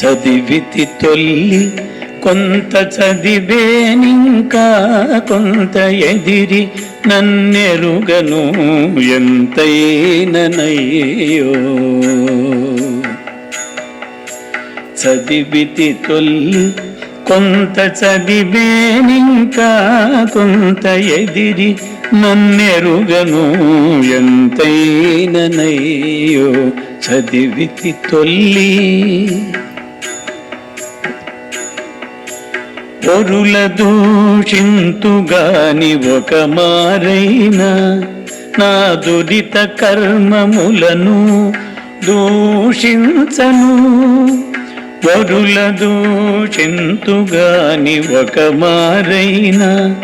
చదివితి తొల్లి కొంత చదివేనింకా కొంత ఎదిరి నన్నెరుగను ఎంతైననయ్యో చదివితి తొల్లి కొంత చదివేనింకా కొంత ఎదిరి నన్నెరుగను ఎంతైననయ్యో చదివితి తొల్లి పొరుల దూషింతుగాని ఒక మారైనా నా దురిత కర్మములను దూషించను. వరుల దూషింతుగాని ఒక మారైనా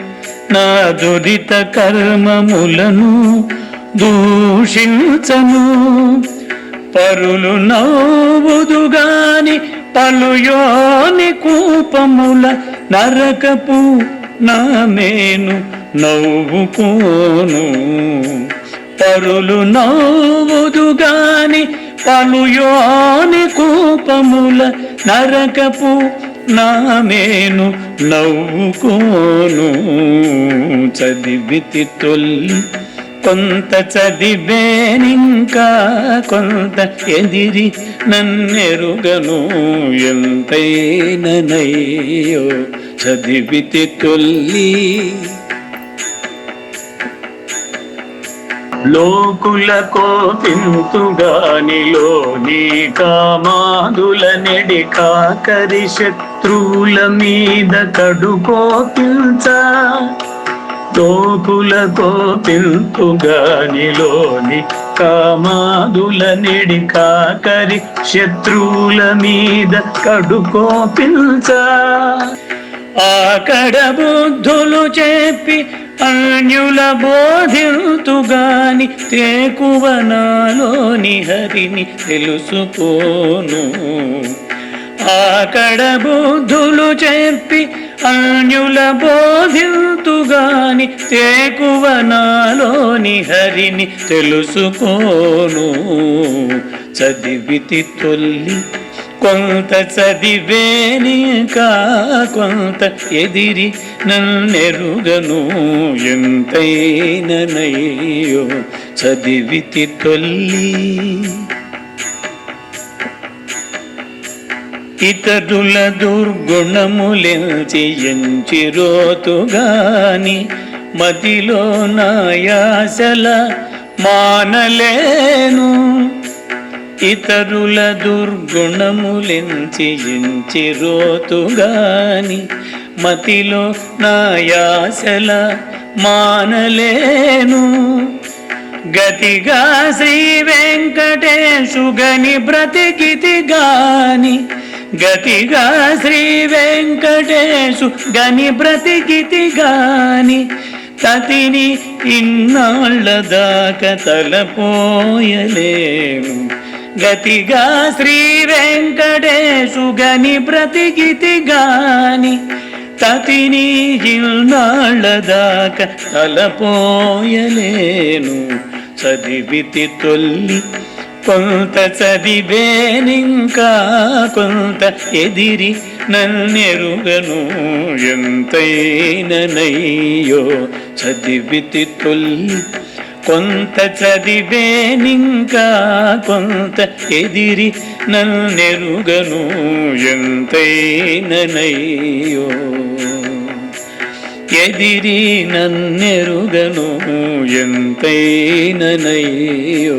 నా దురిత కర్మములను దూషించను. పరులు నవ్వుదుగాని పలుయోని కూపముల నరకపు నా మేను నవ్వుకోను పరులు నవ్వుదుగాని పలుయోని కూపముల నరకపు నా మేను నవ్వుకోను. చదివితి తొల్లి కొంత చదివేనింకా కొంత ఎదిరి నన్నెరుగను ఎంతైననయ్యో చదివితి తొల్లి. లోకుల కోపింతుగానిలో నీ కామాదుల నెడి కాకరి శత్రువుల మీద కడుకో తోపులతో పిల్పుగానిలోని కామాదుల నిడి కాకరి శత్రువుల మీద కడుకో పిల్చా ఆకడ బుద్ధులు చెప్పి అన్యుల బోధింతుగాని తేకువనాలోని హరిని తెలుసుకోను. ఆకడ బుద్ధులు చెప్పి అన్యుల బోధింతుగాని తేకువనాలోని హరిని తెలుసుకోను. చదివితి తొల్లి కొంత చదివేనికా కొంత ఎదిరి నన్నెరుగను. ఎంతైననయ్యో చదివితి తొల్లి. ఇతరుల దుర్గుణములెంచి ఎంచిరోతుగాని మదిలో నాయాసల మానలేను. ఇతరుల దుర్గుణములెంచి ఎంచిరోతుగాని మతిలో నాయాసల మానలేను. గతిగా శ్రీ వెంకటేశుగని బ్రతికితి గాని గతిగా శ్రీ వెంకటేశు గని బ్రతికితి గాని తతిని ఇన్నాళ్ళ దాకా తలపోయలేము. గతిగా శ్రీ వెంకటేశు గని బ్రతికితి గాని తతిని ఇన్నాళ్ళ దాకా తలపోయలేను చదివితి తొల్లి కొంత చదివేనింకా కొంత ఎదిరి నన్నెరుగను. ఎంతైననయ్యో చదివితి తొల్లి. కొంత చదివేనింకా కొంత ఎదిరి నన్నెరుగను. ఎంతైననయ్యో ఎదిరి నన్నెరుగను. ఎంతైననయ్యో